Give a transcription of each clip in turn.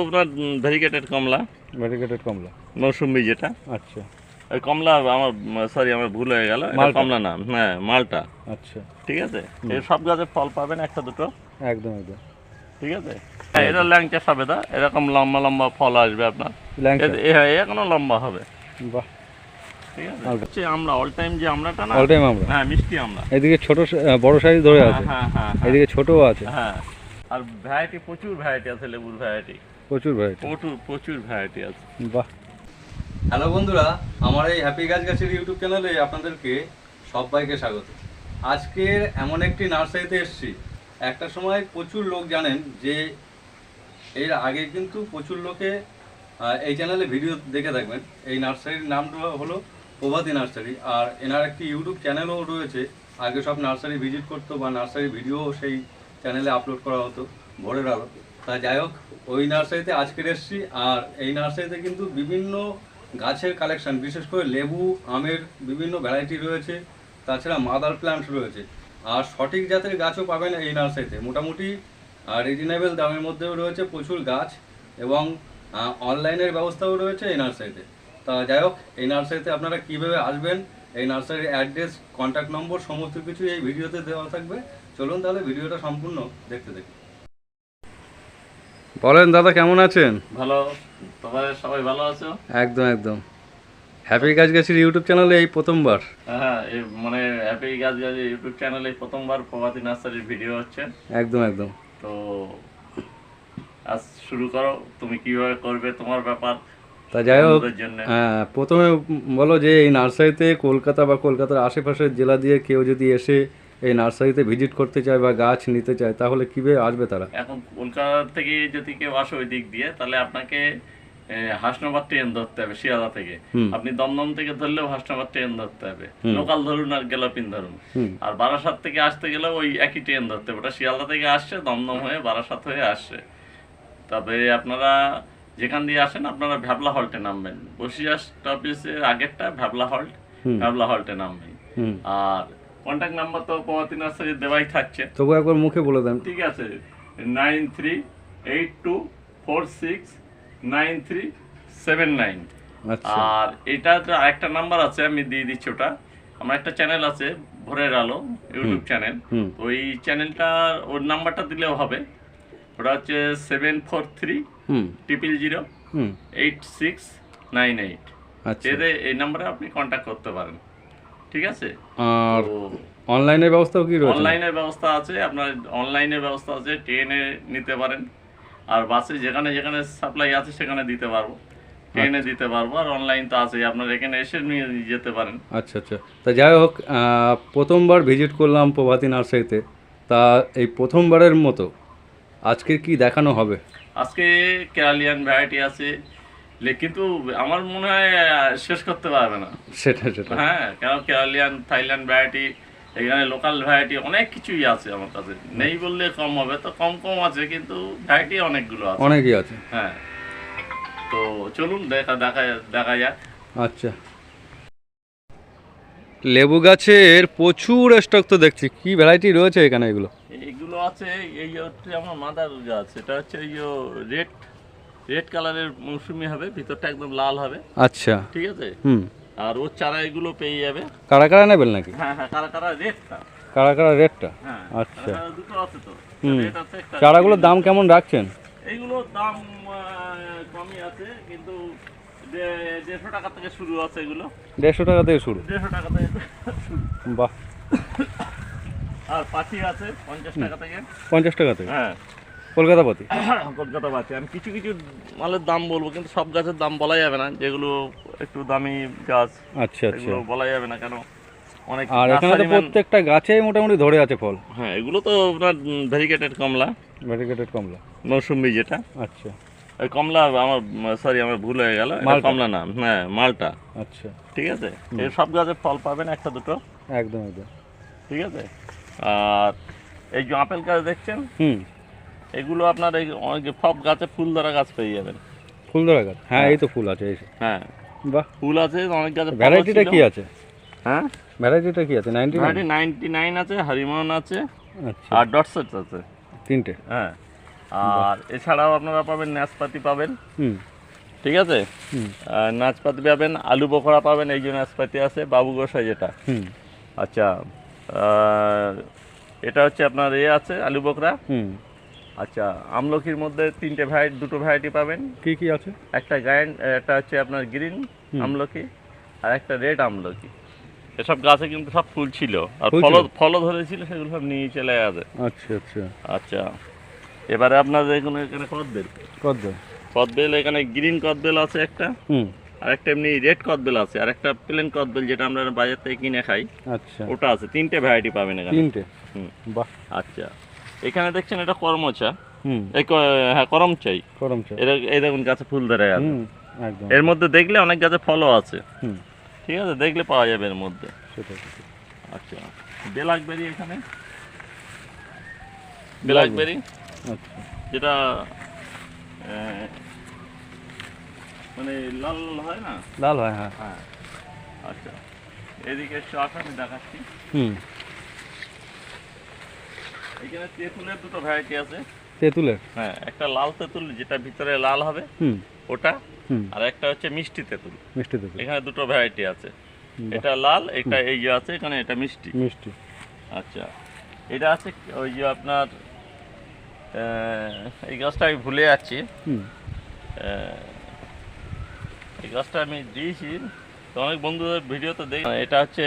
আপনার ভেরিগেটেড কমলা। ভেরিগেটেড কমলা। মৌসুম্বি যেটা। আচ্ছা। ওই কমলা আমার সরি আমার ভুল হয়ে গেল। কমলা না হ্যাঁ মালটা। আচ্ছা। ঠিক আছে? এই সব গাছে ফল পাবেন একটা দুটো। একদম একদম। ঠিক আছে? হ্যাঁ এটা ল্যাংচা সবেদা এরকম লম্বা লম্বা ফল আসবে আপনার। হ্যাঁ এখনও লম্বা হবে। বাহ। ঠিক আছে? আমরা অল টাইম যে আমরাটা না অল টাইম আমরা। হ্যাঁ মিষ্টি আমরা। এদিকে ছোট বড় সাইজ ধরে হ্যাঁ আছে। হ্যাঁ হ্যাঁ হ্যাঁ। এদিকে ছোটও আছে। হ্যাঁ। আর ভ্যারাইটি প্রচুর ভ্যারাইটি আছে লেবুর ভ্যারাইটি প্রচুর ভ্যারাইটি প্রচুর প্রচুর ভ্যারাইটি আছে। বাহ। হ্যালো বন্ধুরা আমার এই হ্যাপি গাছ গাছের ইউটিউব চ্যানেলে আপনাদেরকে সবাইকে স্বাগত। আজকের এমন একটি নার্সারিতে এসেছি। একটা সময় প্রচুর লোক জানেন যে এর আগে কিন্তু প্রচুর লোকে এই চ্যানেলে ভিডিও দেখে থাকবেন। এই নার্সারির নামটা হলো প্রভাতী নার্সারি। আর এনার একটি ইউটিউব চ্যানেলও রয়েছে। আগে সব নার্সারি ভিজিট করতো বা নার্সারি ভিডিও সেই চ্যানেলে আপলোড করা হতো ভোরের আলো তা যাই হোক, ওই নার্সারিতে আজকের এসেছি। আর এই নার্সারিতে কিন্তু বিভিন্ন গাছের কালেকশন বিশেষ করে লেবু, আমের বিভিন্ন ভ্যারাইটি রয়েছে। তাছাড়া মাদার প্ল্যান্ট রয়েছে। আর সঠিক জাতের গাছও পাবেন এই নার্সারিতে। মোটামুটি রিজনেবল দামের মধ্যেও রয়েছে প্রচুর গাছ এবং অনলাইনের ব্যবস্থাও রয়েছে এই নার্সারিতে। তা যাই হোক, এই নার্সারিতে আপনারা কীভাবে আসবেন, এই নার্সারির অ্যাড্রেস কন্ট্যাক্ট নম্বর সমস্ত কিছু এই ভিডিওতে দেওয়া থাকবে। চলুন তাহলে ভিডিওটা সম্পূর্ণ দেখতে দেখুন। বলেন দাদা কেমন আছেন? ভালো। তোমাদের সবাই ভালো আছো? একদম একদম। হ্যাপি গাছ গাছের ইউটিউব চ্যানেলে এই প্রথমবার। হ্যাঁ মানে হ্যাপি গাছ গাছ ইউটিউব চ্যানেলে প্রথমবার প্রভাতী নার্সারির ভিডিও হচ্ছে। একদম একদম। তো আজ শুরু করো। তুমি কীভাবে করবে তোমার ব্যাপার তা যাই হোক হ্যাঁ, প্রথমে বলো যে এই নার্সারিতে কলকাতা বা কলকাতার আশেপাশের জেলা দিয়ে কেউ যদি এসে এই নার্সারিতে ভিজিট করতে চায় বা গাছ নিতে চায় তাহলে কীভাবে আসবে তারা? এখন কলকাতা থেকে যদি কেউ আসে ওই দিক দিয়ে তাহলে আপনাকে হাসনাবাদ ট্রেন ধরতে হবে শিয়ালদা থেকে। আপনি দমদম থেকে ধরলেও হাসনাবাদ ট্রেন ধরতে হবে। লোকাল ধরুন আর গেলাপিন ধরুন। আর বারাসাত থেকে আসতে গেলেও ওই একই ট্রেন ধরতে হবে। ওটা শিয়ালদা থেকে আসছে দমদম হয়ে বারাসাত হয়ে আসছে। তবে আপনারা যেখান দিয়ে আসেন আপনারা ভ্যাবলা হল্টে নামবেন। বসিয়াস অফিসের আগেরটা ভ্যাবলা হল্ট ভ্যাবলা হল্টে নামবেন। আর কন্ট্যাক্ট নাম্বার তো প্রভাতী নার্সারি দেওয়াই থাকছে। তবু একবার মুখে বলে দেন। ঠিক আছে nine three eight two four six nine three seven nine আর এটা যে আরেকটা নাম্বার আছে আমি দিয়ে দিচ্ছি ওটা। আমার একটা চ্যানেল আছে ভোরের আলো ইউটিউব চ্যানেল ওই চ্যানেলটা ওর নাম্বারটা দিলেও হবে। ওটা হচ্ছে seven four three triple zero eight six nine eight আচ্ছা। এই নাম্বারে আপনি কন্ট্যাক্ট করতে পারেন। ঠিক আছে? আর অনলাইনের ব্যবস্থাও কি রয়েছে? অনলাইনের ব্যবস্থা আছে আপনার অনলাইনের ব্যবস্থা আছে ট্রেনে নিতে পারেন। আর বাসে যেখানে যেখানে সাপ্লাই আছে সেখানে দিতে পারব। ট্রেনে দিতে পারব আর অনলাইন তো আছে আপনার এখানে এসে নিয়ে যেতে পারেন। আচ্ছা আচ্ছা। তা যাই হোক প্রথমবার ভিজিট করলাম প্রভাতী নার্সারিতে। তা এই প্রথমবারের মতো আজকে কি দেখানো হবে? আজকে কেরালিয়ান ভ্যারাইটি আছে কিন্তু আমার মনে হয় শেষ করতে পারবে না। সেটা সেটা হ্যাঁ কেন কেরালিয়ান থাইল্যান্ড ভ্যারাইটি এখানে লোকাল ভ্যারাইটি অনেক কিছুই আছে আমার কাছে। নেই বললে কম হবে তো কম কম আছে কিন্তু ভ্যারাইটি অনেকগুলো আছে। অনেকই আছে। হ্যাঁ। তো চলুন দেখা দেখা দেখা যাক। আচ্ছা। লেবু গাছের প্রচুর স্টক তো দেখছি। কি ভ্যারাইটি রয়েছে এখানে এগুলো? এইগুলো আছে এই হচ্ছে আমার মাদার গাছ এটা হচ্ছে এই রেড রেড কালারের মৌসুমি হবে ভিতরটা একদম লাল হবে। আচ্ছা। ঠিক আছে? হুম। আর ওর চারা এগুলো পেয়ে যাবে। কারা কারা নেবেন নাকি? হ্যাঁ হ্যাঁ কারা কারা রেডটা কারা কারা রেটটা হ্যাঁ আচ্ছা। দুটো আছে তো। হুম। আছে চারাগুলোর দাম কেমন রাখছেন? এইগুলোর দাম কমই আছে কিন্তু দেড়শো টাকা থেকে শুরু আছে এগুলো। দেড়শো টাকা থেকে শুরু। দেড়শো টাকা থেকে বাহ। আর পাখি আছে পঞ্চাশ টাকা থেকে। পঞ্চাশ টাকা থেকে? হ্যাঁ। কলকাতা পাতি কলকাতা বাচ্চা আমি কিছু কিছু মালের দাম বলব কিন্তু সব গাছের দাম বলা যাবে না। যেগুলো একটু দামি গাছ আচ্ছা আচ্ছা। বলা যাবে না কেন? অনেক আর এখানে তো প্রত্যেকটা গাছেই মোটামুটি ধরে আছে ফল। হ্যাঁ এগুলো তো আপনার ভেরিগেটেড কমলা। ভেরিগেটেড কমলা। মৌসুম্বি যেটা। আচ্ছা। কমলা আমার সরি আমার ভুল হয়ে গেল। কমলা না হ্যাঁ মালটা। আচ্ছা। ঠিক আছে? এই সব গাছে ফল পাবেন একটা দুটো। একদম একদম। ঠিক আছে? আর এই যে আপেল গাছ দেখছেন? হুম। এগুলো আপনার এই অনেক সব গাছে ফুল ধরা গাছ পেয়ে যাবেন। ফুল ধরা গাছ? হ্যাঁ এই তো ফুল আছে এই হ্যাঁ। বাহ। ফুল আছে অনেক গাছে ভ্যারাইটিটা। কি আছে? হ্যাঁ? ভ্যারাইটিটা কি আছে? নাইনটি নাইনটি নাইন আছে হারিমন আছে আচ্ছা। আর ডট সেট আছে। তিনটে। হ্যাঁ। আর এছাড়াও আপনারা পাবেন নাশপাতি পাবেন। হুম। ঠিক আছে? নাশপাতি পাবেন আলু বখরা পাবেন এই যে নাশপাতি আছে বাবু গোসাই যেটা। হুম। আচ্ছা এটা হচ্ছে আপনার এ আছে আলু বকরা হুম। আচ্ছা আমলকির মধ্যে তিনটে ভ্যারাইটি দুটো ভ্যারাইটি পাবেন। কি কি আছে? একটা গায়ন একটা হচ্ছে আপনার গ্রিন আমলকি আর একটা রেড আমলকি এসব গাছে কিন্তু সব ফুল ছিল। আর ফল ফল ধরেছিল সেগুলো সব নিয়ে চলে গেছে আচ্ছা আচ্ছা। আচ্ছা। এবারে আপনার এখানে এখানে কদবেল। কত কদবেল এখানে গ্রিন কদবেল আছে একটা। হুম। আর একটা এমনি রেড কদবেল আছে। আর একটা প্লেন কদবেল যেটা আমরা বাজার থেকে কিনে খাই আচ্ছা। ওটা আছে। তিনটে ভ্যারাইটি পাবেন এখানে। তিনটে? হুম। বাহ। আচ্ছা। এখানে দেখছেন এটা করমচা। হুম। হ্যাঁ করম চাই করম এই দেখুন গাছে ফুল ধরে একদম। এর মধ্যে দেখলে অনেক গাছে ফলও আছে। হুম। ঠিক আছে দেখলে পাওয়া যাবে এর মধ্যে। আচ্ছা বেলাকবেরি এখানে। বেলাকবেরি আচ্ছা। যেটা মানে লাল লাল হয় না? লাল হয় হ্যাঁ। হ্যাঁ। আচ্ছা এদিকে একটু আসা আমি দেখাচ্ছি। হুম। এখানে তেঁতুলের দুটো ভ্যারাইটি আছে। তেঁতুলের? হ্যাঁ একটা লাল তেঁতুল যেটা ভিতরে লাল হবে হুম। ওটা আর একটা হচ্ছে মিষ্টি তেঁতুল। মিষ্টি তেঁতুল। এখানে দুটো ভ্যারাইটি আছে। এটা লাল এটা এই যে আছে এখানে এটা মিষ্টি। মিষ্টি। আচ্ছা এটা আছে ওই যে আপনার এই গাছটা আমি ভুলে যাচ্ছি। হুম। এই গাছটা আমি দিয়েছি। তো অনেক বন্ধুদের ভিডিওতে দেখি। এটা হচ্ছে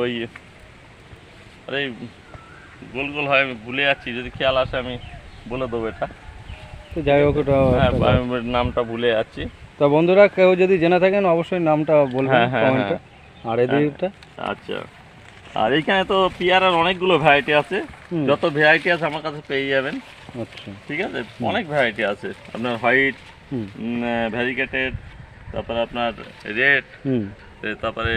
ওই আরে গোল গোল হয় আমি ভুলে যাচ্ছি যদি খেয়াল আসে আমি বলে দেবো এটা। তো যাই হোক ওটা হ্যাঁ আমি নামটা ভুলে যাচ্ছি। তা বন্ধুরা কেউ যদি জেনে থাকেন অবশ্যই নামটা বলবেন হ্যাঁ, হ্যাঁ, কমেন্টে আর এদিকটা আচ্ছা। আর এইখানে তো পিয়ারার অনেকগুলো ভ্যারাইটি আছে। যত ভ্যারাইটি আছে আমার কাছে পেয়ে যাবেন। আচ্ছা। ঠিক আছে? অনেক ভ্যারাইটি আছে। আপনার হোয়াইট ভ্যারিকেটেড তারপরে আপনার রেড তারপরে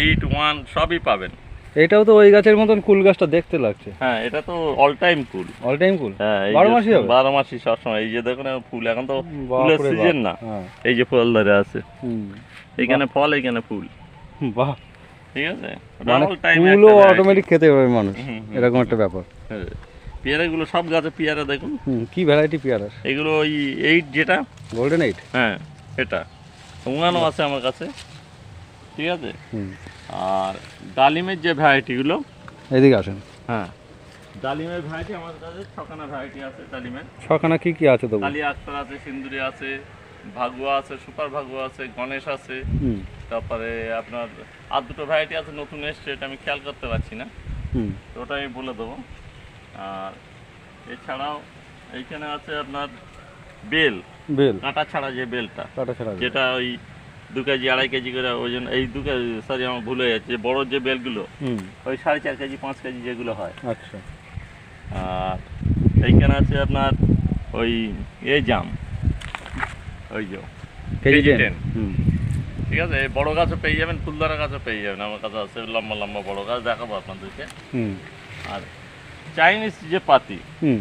এইট ওয়ান সবই পাবেন। এটাও তো ওই গাছের মতন কুল গাছটা দেখতে লাগছে। হ্যাঁ এটা তো all time cool. All time cool? হ্যাঁ বারো মাসই হবে? বারো মাসই সবসময় এই যে দেখুন ফুল এখন তো ফুলের সিজন না। হ্যাঁ। এই যে ফল ধরে আছে। হুম। এইখানে ফল এইখানে ফুল। বাহ। ঠিক আছে? অল টাইম কুলও অটোমেটিক খেতে পারবে মানুষ। এরকম একটা ব্যাপার। পেয়ারাগুলো সব গাছে পেয়ারা দেখুন। কি ভ্যারাইটি পেয়ারার এগুলো ওই এইট যেটা? গোল্ডেন এইট হ্যাঁ এটা। ওয়ানও আছে আমার কাছে। ঠিক আছে? হুম। আর ডালিমের যে ভ্যারাইটিগুলো এদিকে আসেন। হ্যাঁ ডালিমের ভ্যারাইটি আমার কাছে ছখানা ভ্যারাইটি আছে ডালিমের। ছখানা কি কি আছে তবু? কালি আক্তার আছে সিন্দুরি আছে ভাগুয়া আছে সুপার ভাগুয়া আছে গণেশ আছে। তারপরে আপনার আর দুটো ভ্যারাইটি আছে নতুন এসছে এটা আমি খেয়াল করতে পারছি না। তো ওটা আমি বলে দেবো। আর এছাড়াও এইখানে আছে আপনার বেল। বেল। কাঁটা ছাড়া যে বেলটা কাটা ছাড়া যেটা ওই দু কেজি আড়াই কেজি করে ওজন এই দু কেজি সরি আমার ভুলে যাচ্ছে। বড় যে বেলগুলো ওই সাড়ে চার কেজি পাঁচ কেজি যেগুলো হয়। আচ্ছা। আর এইখানে আছে আপনার ওই এ জাম। ওই যে কেজি টেন। ঠিক আছে? এই বড় গাছও পেয়ে যাবেন ফুলদারা গাছও পেয়ে যাবেন। আমার কাছে আছে লম্বা লম্বা বড় গাছ দেখাবো আপনাদেরকে। আর চাইনিজ যে পাতি হুম।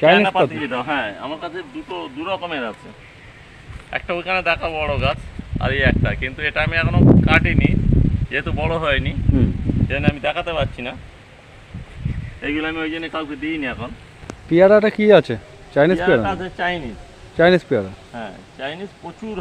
চাইনিজ পাতি পাতি? যেটা হ্যাঁ আমার কাছে দুটো দু রকমের আছে। একটা ওইখানে দেখা বড় গাছ আর এই একটা। কিন্তু এটা আমি এখনও কাটিনি যেহেতু বড় হয়নি হুম। সেজন্য আমি দেখাতে পারছি না। এইগুলো আমি ওই জন্য কাউকে দিইনি এখন। পেয়ারাটা কি আছে? চাইনিজ পেয়ারা? আছে চাইনিজ চাইনিজ পেয়ারা? হ্যাঁ চাইনিজ প্রচুর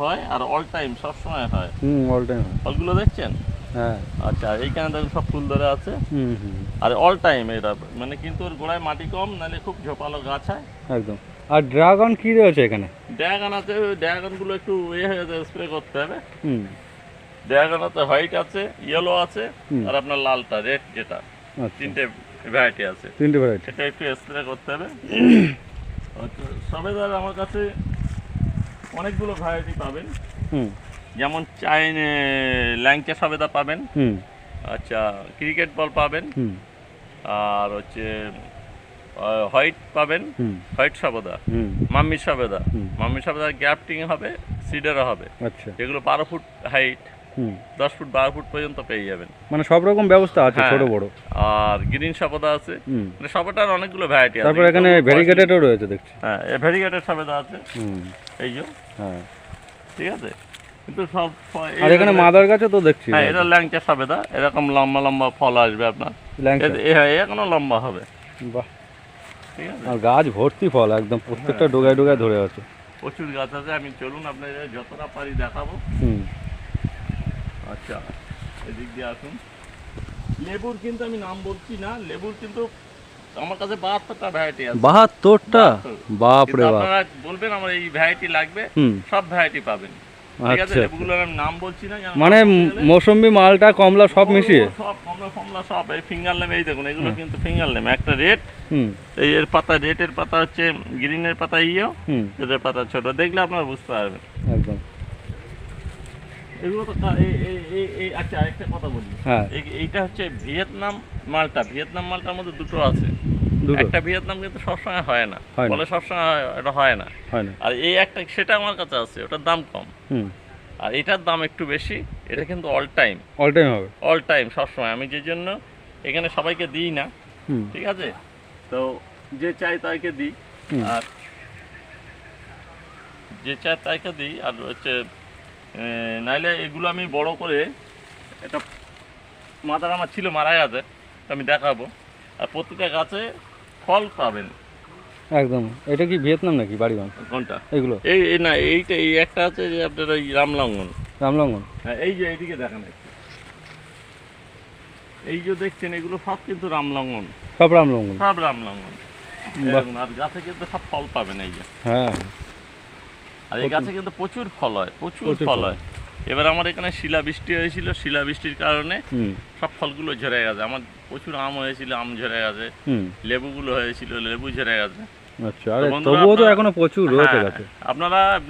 হয় আর অল টাইম সবসময় হয়। হুম অল টাইম ফলগুলো দেখছেন? হ্যাঁ। আচ্ছা এইখানে দেখুন সব ফুল ধরে আছে। হুম হুম আর অল টাইম এটা মানে কিন্তু ওর গোড়ায় মাটি কম নাহলে খুব ঝোপালো গাছ হয়। একদম। আর ড্রাগন কি রয়েছে এখানে? ড্রাগন আছে ওই ড্রাগনগুলো একটু ইয়ে হয়ে যাবে স্প্রে করতে হবে। হুম। ড্রাগন আছে হোয়াইট আছে ইয়েলো আছে আর আপনার লালটা রেড যেটা। আচ্ছা। তিনটে ভ্যারাইটি আছে। তিনটে ভ্যারাইটি এটা একটু স্প্রে করতে হবে। সবেদার আমার কাছে অনেকগুলো ভ্যারাইটি পাবেন। যেমন চাইন ল্যাংচা সবেদা পাবেন। হুম। আচ্ছা ক্রিকেট বল পাবেন। আর হচ্ছে হোয়াইট পাবেন। হুম। হোয়াইট সবেদা। হুম। মাম্মি সাবেদা। হুম। মাম্মি সবেদার গ্যাপটিং হবে সিডারও হবে। আচ্ছা। যেগুলো বারো ফুট হাইট দশ ফুট বারো ফুট পর্যন্ত পেয়ে যাবেন। মানে সব রকম ব্যবস্থা আছে হ্যাঁ। ছোট বড়। আর গ্রিন সবেদা আছে। মানে সবেদার অনেকগুলো ভ্যারাইটি আছে। তারপর এখানে কিন্তু ভেরিগেটেডও রয়েছে দেখছি। হ্যাঁ ভ্যারিগেটেড সবেদা আছে। হুম। এই যে। হ্যাঁ। ঠিক আছে? কিন্তু সব আর এখানে মাদার গাছও তো দেখছি। হ্যাঁ এটা ল্যাংচা সবেদা। এরকম লম্বা লম্বা ফল আসবে আপনার। ল্যাংচা। এ- এ- হ্যাঁ এখনও লম্বা হবে। বাহ। ঠিক আছে? আর গাছ ভর্তি ফল একদম প্রত্যেকটা ডোগায় ডোগায় ধরে আছে। প্রচুর গাছ আছে আমি চলুন আপনাদের যতটা পারি দেখাবো। হুম। আচ্ছা এদিক দিয়ে আসুন। লেবুর কিন্তু আমি নাম বলছি না লেবুর কিন্তু আমার কাছে বাহাত্তরটা ভ্যারাইটি আছে। বাহাত্তরটা? বাপ কিন্তু রে বাপ। আপনারা বলবেন আমার এই ভ্যারাইটি লাগবে সব ভ্যারাইটি পাবেন। আচ্ছা নাম বলছি না মানে মৌসম্বি মালটা কমলা সব মিশিয়ে? সব কমলা ফমলা সব এই ফিঙ্গার নেম এই দেখুন এগুলো কিন্তু ফিঙ্গার নেম একটা রেড এই এর পাতা রেটের পাতা হচ্ছে গ্রিনের পাতা ইয়েও। হুম। এদের পাতা ছোট দেখলে আপনারা বুঝতে পারবেন। একদম। এগুলো তো আচ্ছা আরেকটা কথা বলি। হ্যাঁ। এইটা হচ্ছে ভিয়েতনাম মালটা ভিয়েতনাম মালটার মধ্যে দুটো আছে। একটা ভিয়েতনাম কিন্তু সবসময় হয় না। বলে সবসময় এটা হয় না। আর এই একটা সেটা আমার কাছে আছে ওটার দাম কম। আর এটার দাম একটু বেশি এটা কিন্তু অল টাইম অল টাইম হবে। অল টাইম সবসময়। আমি যে জন্য এখানে সবাইকে দিই না ঠিক আছে? তো যে চাই তাইকে দিই। আর যে চাই তাইকে দিই আর হচ্ছে নাইলে এগুলো আমি বড় করে এটা মাথার আমার ছিল মারা গেছে তো আমি দেখাবো। আর প্রতিটা গাছে ফল পাবেন একদম। এটা কি ভিয়েতনাম নাকি বাড়িগঞ্জ? কোনটা? এগুলো। এই না এইটা এই একটা আছে যে আপনার ওই রামলঙ্গন রামলঙ্গন হ্যাঁ এই যে এইদিকে দেখেন এই যে দেখছেন এগুলো সব কিন্তু রামলঙ্গন সব রামলঙ্গন সব রামলঙ্গন। আর গাছে কিন্তু সব ফল পাবেন এই যে। হ্যাঁ। আর এই গাছে কিন্তু প্রচুর ফল হয় প্রচুর ফল। হয়। এবার আমার এখানে শিলা বৃষ্টি হয়েছিল শিলা বৃষ্টির কারণে সব ফলগুলো ঝরে গেছে। আমার প্রচুর আম হয়েছিল আম ঝরে গেছে হুম। লেবুগুলো হয়েছিল লেবু ঝরে গেছে। আচ্ছা আরে তবুও তো আপনারা- এখনও প্রচুর রয়েছে হ্যাঁ, গাছে আপনারা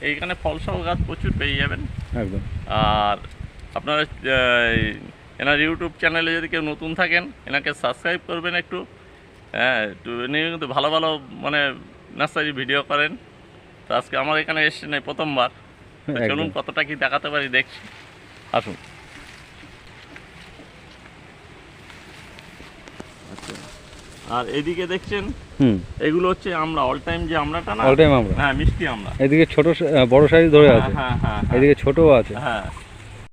এইখানে ফলসহ গাছ প্রচুর পেয়ে যাবেন। একদম। আর আপনারা এনার ইউটিউব চ্যানেলে যদি কেউ নতুন থাকেন এনাকে সাবস্ক্রাইব করবেন একটু। হ্যাঁ একটু কিন্তু ভালো ভালো মানে নার্সারি ভিডিও করেন। তো আজকে আমার এখানে এসছেন প্রথমবার। চলুন কতটা কি দেখাতে পারি দেখছি। আসুন। আচ্ছা। আর এদিকে দেখছেন? হুম। এগুলো হচ্ছে আমরা অল টাইম যে আমরাটা না? অল টাইম আমরা। হ্যাঁ মিষ্টি আমরা। এদিকে ছোট বড় সাইজ ধরে আছে। হ্যাঁ হ্যাঁ হ্যাঁ। এদিকে ছোটও আছে। হ্যাঁ।